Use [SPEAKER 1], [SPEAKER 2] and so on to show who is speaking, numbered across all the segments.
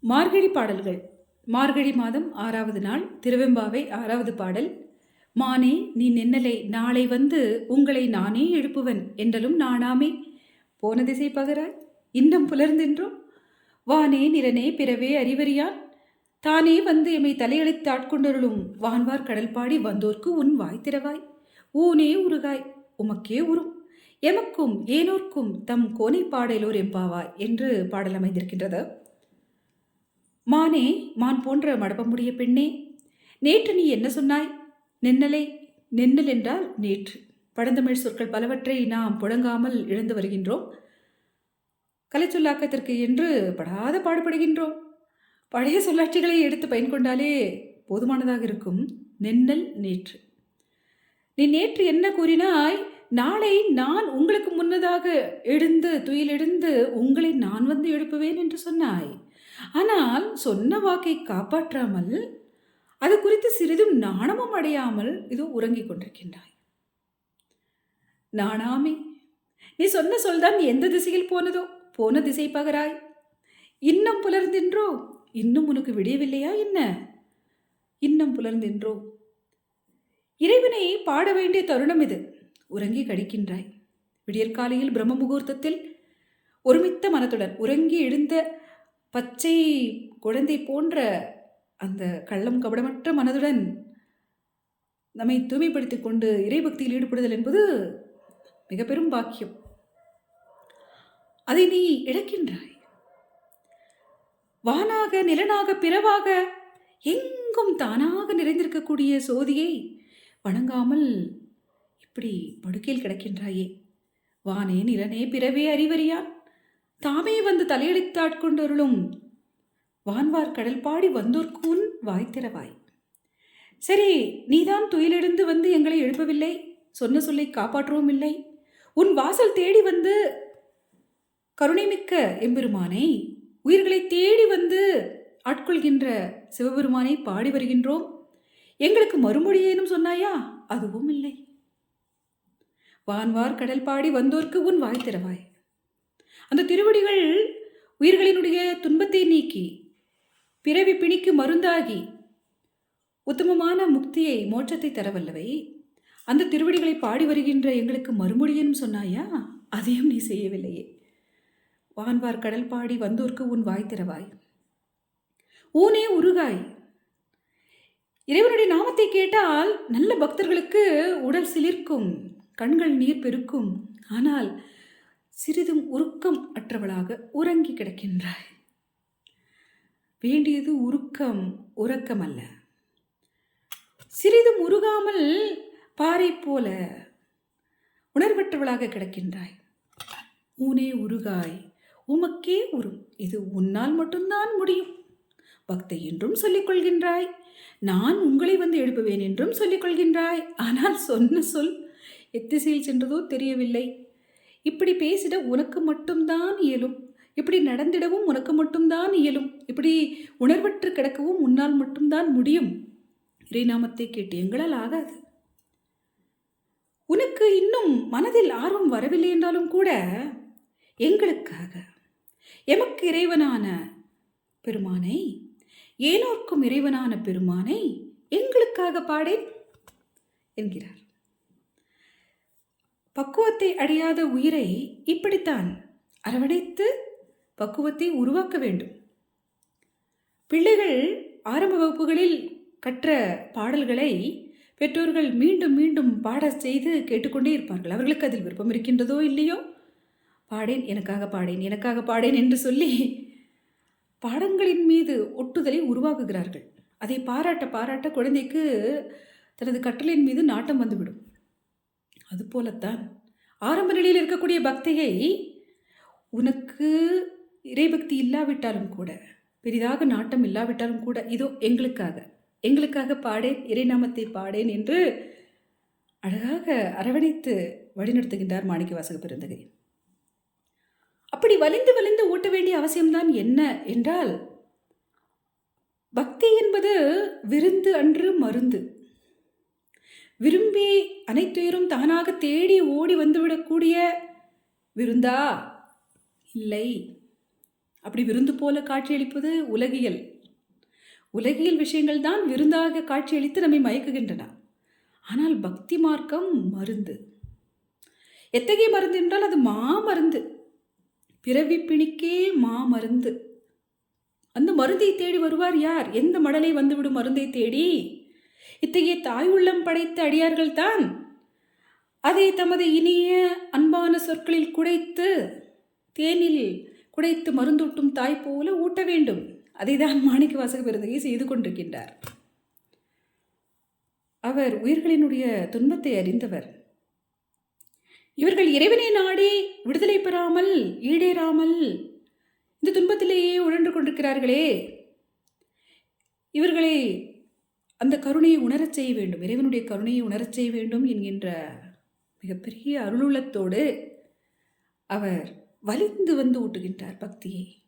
[SPEAKER 1] மார்கழி பாடல்கள். மார்கழி மாதம் ஆறாவது நாள் திருவெம்பாவை ஆறாவது பாடல். மானே நீ நின்னலை நாளை வந்து உங்களை நானே எழுப்புவன் என்றலும் நானாமே. போன திசை பகராய் இன்னம் புலர்ந்தென்றும். வானே நிறனே பிறவே அறிவறியான். தானே வந்து எமை தலையளித்து ஆட்கொண்டருளும். வான்வார் கடல் பாடி வந்தோர்க்கு உன் வாய் திறவாய். ஊனே உருகாய் உமக்கே உரும் எமக்கும் ஏனோர்க்கும் தம் கோனை பாடலோர் எம்பாவாய் என்று பாடல் அமைந்திருக்கின்றது. மானே மான் போன்ற மடப்பமுடைய பெண்ணே நேற்று நீ என்ன சொன்னாய்? நென்னலை நென்னல் என்றால் நேற்று. பழந்தமிழ் சொற்கள் பலவற்றை நாம் புழங்காமல் இழந்து வருகின்றோம். கலைச்சொல்லாக்கத்திற்கு என்று படாத பாடுபடுகின்றோம். பழைய சொல்லாட்சிகளை எடுத்து பயன் கொண்டாலே போதுமானதாக இருக்கும். நென்னல் நேற்று. நீ நேற்று என்ன கூறினாய்? நாளை நான் உங்களுக்கு முன்னதாக எழுந்து துயிலெழுந்து உங்களை நான் வந்து எழுப்புவேன் என்று சொன்னாய். ஆனால் சொன்ன வாக்கை காப்பாற்றாமல் அது குறித்து சிறிதும் நாணமும் அடையாமல் இது உறங்கிக் கொண்டிருக்கின்றாய். நாணாமே நீ சொன்ன சொல்தான் எந்த திசையில் போனதோ போன திசை பகராய். இன்னும் புலர்ந்தென்றோ இன்னும் உனக்கு விடியவில்லையா என்ன? இன்னும் புலர்ந்தென்றோ. இறைவனை பாட வேண்டிய தருணம் இது. உறங்கி கழிக்கின்றாய் விடியற்காலையில் பிரம்ம முகூர்த்தத்தில் ஒருமித்த மனத்துடன் உறங்கி எழுந்த பச்சை குழந்தை போன்ற அந்த கள்ளம் கபடமற்ற மனதுடன் நம்மை தூய்மைப்படுத்திக் கொண்டு இறைபக்தியில் ஈடுபடுதல் என்பது மிக பெரும் பாக்கியம். அதை நீ இழக்கின்றாய். வானாக நிலனாக பிறவாக எங்கும் தானாக நிறைந்திருக்கக்கூடிய சோதியை வணங்காமல் இப்படி படுக்கையில் கிடக்கின்றாயே. வானே நிலனே பிறவே அறிவறியான். தாமே வந்து தலையளித்தாட்கொண்டருளும் வான்வார் கடல் பாடி வந்தோர்கூன் வாய்த்திறவாய் சரி நீதான் துயிலெழுந்து வந்து எங்களை எழுப்பவில்லை. சொன்ன சொல்லை காப்பாற்றவும் இல்லை உன் வாசல் தேடி வந்து கருணைமிக்க எம்பெருமானை உயிர்களை தேடி வந்து ஆட்கொள்கின்ற சிவபெருமானை பாடி வருகின்றோம். எங்களுக்கு மறுமொழி ஏனும் சொன்னாயா? அதுவும் இல்லை வான்வார் கடல் பாடி வந்தோர்க்கு உன் வாய் திறவாய் அந்த திருவடிகள் உயிர்களினுடைய துன்பத்தை நீக்கி பிறவி பிணிக்கு மருந்தாகி உத்தமமான முக்தியை மோட்சத்தை தரவல்லவை. அந்த திருவடிகளை பாடி வருகின்ற எங்களுக்கு மறுமொழியனும் சொன்னாயா? அதையும் நீ செய்யவில்லையே. வான்வார் கடல் பாடி வந்தோர்க்கு உன் வாய் திறவாய் ஊனே உருகாய். இறைவனுடைய நாமத்தை கேட்டால் நல்ல பக்தர்களுக்கு உடல் சிலிர்க்கும். கண்கள் நீர் பெருக்கும். ஆனால் சிறிதும் உருக்கம் அற்றவளாக உறங்கி கிடக்கின்றாய். வேண்டியது உருக்கம் உறக்கம் அல்ல சிறிதும் உருகாமல் பாறை போல உணர்வற்றவளாக கிடக்கின்றாய். ஊனே உருகாய் உமக்கே உரும் இது உன்னால் மட்டும்தான் முடியும். பக்தை என்றும் சொல்லிக் கொள்கின்றாய். நான் உங்களை வந்து எழுப்புவேன் என்றும் சொல்லிக் கொள்கின்றாய். ஆனால் சொன்ன சொல் எத்திசையில் சென்றதோ தெரியவில்லை. இப்படி பேசிட உனக்கு மட்டும்தான் இயலும். இப்படி நடந்திடவும் உனக்கு மட்டும்தான் இயலும். இப்படி உணர்வற்று கிடக்கவும் உன்னால் மட்டும்தான் முடியும். இறைநாமத்தை கேட்டு எங்களால் ஆகாது. உனக்கு இன்னும் மனதில் ஆர்வம் வரவில்லை என்றாலும் கூட எங்களுக்காக எமக்கு இறைவனான பெருமானை ஏனோர்க்கும் இறைவனான பெருமானை எங்களுக்காக பாடேன் என்கிறார். பக்குவத்தை அடையாத உயிரை இப்படித்தான் அரவணைத்து பக்குவத்தை உருவாக்க வேண்டும். பிள்ளைகள் ஆரம்ப வகுப்புகளில் கற்ற பாடல்களை பெற்றோர்கள் மீண்டும் மீண்டும் பாட செய்து கேட்டுக்கொண்டே இருப்பார்கள். அவர்களுக்கு அதில் விருப்பம் இருக்கின்றதோ இல்லையோ? பாடேன் எனக்காக பாடேன் எனக்காக பாடேன் என்று சொல்லி பாடங்களின் மீது ஒட்டுதலை உருவாக்குகிறார்கள். அதை பாராட்ட பாராட்ட குழந்தைக்கு தனது கற்றலின் மீது நாட்டம் வந்துவிடும். அதுபோலத்தான் ஆரம்ப நிலையில் இருக்கக்கூடிய பக்தியை உனக்கு இறைபக்தி இல்லாவிட்டாலும் கூட பெரிதாக நாட்டம் இல்லாவிட்டாலும் கூட இதோ எங்களுக்காக எங்களுக்காக பாடேன் இறைநாமத்தை பாடேன் என்று அழகாக அரவணைத்து வழிநடத்துகின்றார் மாணிக்க வாசக பெருந்தகை. அப்படி வலிந்து வலிந்து ஊட்ட வேண்டிய அவசியம்தான் என்ன என்றால் பக்தி என்பது விருந்து அன்று மருந்து. விரும்பி அனைத்துயிரும் தானாக தேடி ஓடி வந்துவிடக்கூடிய விருந்தா? இல்லை. அப்படி விருந்து போல காட்சியளிப்பது உலகியல். உலகியல் விஷயங்கள் தான் விருந்தாக காட்சியளித்து நம்மை மயக்குகின்றன. ஆனால் பக்தி மார்க்கம் மருந்து. எத்தகைய மருந்து என்றால் அது மா மருந்து பிறவி பிணிக்கே மா மருந்து அந்த மருந்தை தேடி வருவார் யார்? எந்த மடலை வந்துவிடும் மருந்தை தேடி? இத்தகைய தாய் உள்ளம் படைத்த அடியார்கள் தான் அதை தமது இனிய அன்பான சொற்களில் குடைத்து தேனில் குடைத்து மருந்தூட்டும் தாய் போல ஊட்ட வேண்டும். அதைதான் மாணிக்க வாசக பெருந்தகை செய்து கொண்டிருக்கின்றார். அவர் உயிர்களினுடைய துன்பத்தை அறிந்தவர். இவர்கள் இறைவனை நாடி விடுதலை பெறாமல் ஈடேறாமல் இந்த துன்பத்திலேயே உழன்று கொண்டிருக்கிறார்களே. இவர்களை அந்த கருணையை உணரச் செய்ய வேண்டும். இறைவனுடைய கருணையை உணரச் செய்ய வேண்டும் என்கின்ற மிகப்பெரிய அருளுள்ளத்தோடு அவர் வலிந்து வந்து ஊட்டுகின்றார் பக்தியை.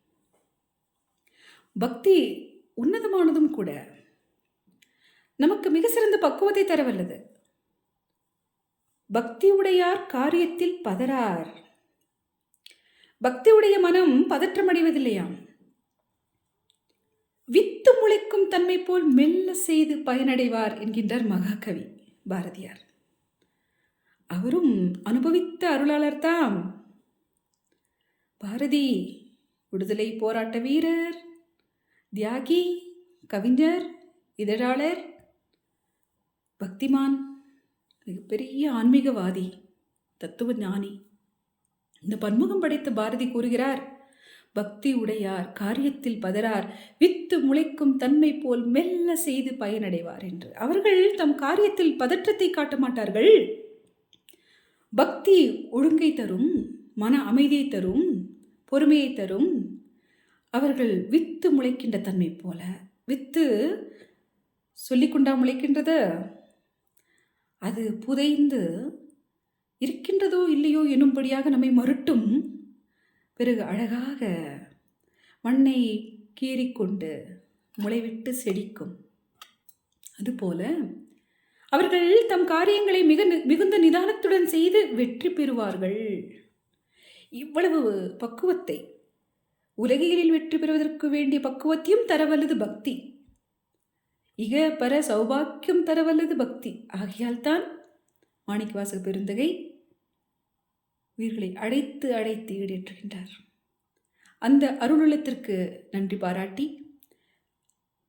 [SPEAKER 1] பக்தி உன்னதமானதும் கூட நமக்கு மிக சிறந்த பக்குவத்தை தரவல்லது. பக்தி உடையார் காரியத்தில் பதறார். பக்தியுடைய மனம் பதற்றமடைவதில்லையாம் வித்து முளைக்கும் தன்மை போல் மெல்ல செய்து பயனடைவார் என்கின்றார் மகாகவி பாரதியார். அவரும் அனுபவித்த அருளாளர் தாம். பாரதி விடுதலை போராட்ட வீரர் தியாகி கவிஞர் இதழாளர் பக்திமான் மிகப்பெரிய ஆன்மீகவாதி தத்துவ ஞானி இந்த பன்முகம் படைத்த பாரதி கூறுகிறார் பக்தி உடையார் காரியத்தில் பதறார் வித்து முளைக்கும் தன்மை போல் மெல்ல செய்து பயனடைவார் என்று. அவர்கள் தம் காரியத்தில் பதற்றத்தை காட்ட மாட்டார்கள். பக்தி ஒழுங்கை தரும் மன அமைதியை தரும் பொறுமையை தரும். அவர்கள் வித்து முளைக்கின்ற தன்மை போல. வித்து சொல்லிக்கொண்டா முளைக்கின்றது? அது புதைந்து இருக்கின்றதோ இல்லையோ எனும்படியாக நம்மை மறுட்டும் பிறகு அழகாக மண்ணை கீறிக்கொண்டு முளைவிட்டு செடிக்கும். அதுபோல அவர்கள் தம் காரியங்களை மிக மிகுந்த நிதானத்துடன் செய்து வெற்றி பெறுவார்கள். இவ்வளவு பக்குவத்தை உலகியலில் வெற்றி பெறுவதற்கு வேண்டிய பக்குவத்தையும் தரவல்லது பக்தி. இக பர சௌபாக்கியம் தரவல்லது பக்தி. ஆகையால் தான் மாணிக்கவாசக பெருந்தகை உயிர்களை அழைத்து அழைத்து ஈடேற்றுகின்றார். அந்த அருளுள்ளத்திற்கு நன்றி பாராட்டி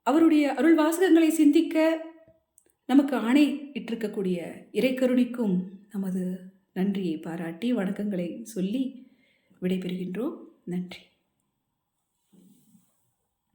[SPEAKER 1] அவருடைய அருள் வாசகங்களை சிந்திக்க நமக்கு ஆணை இட்டிருக்கக்கூடிய இறைக்கருணிக்கும் நமது நன்றியை பாராட்டி வணக்கங்களை சொல்லி விடைபெறுகின்றோம். நன்றி.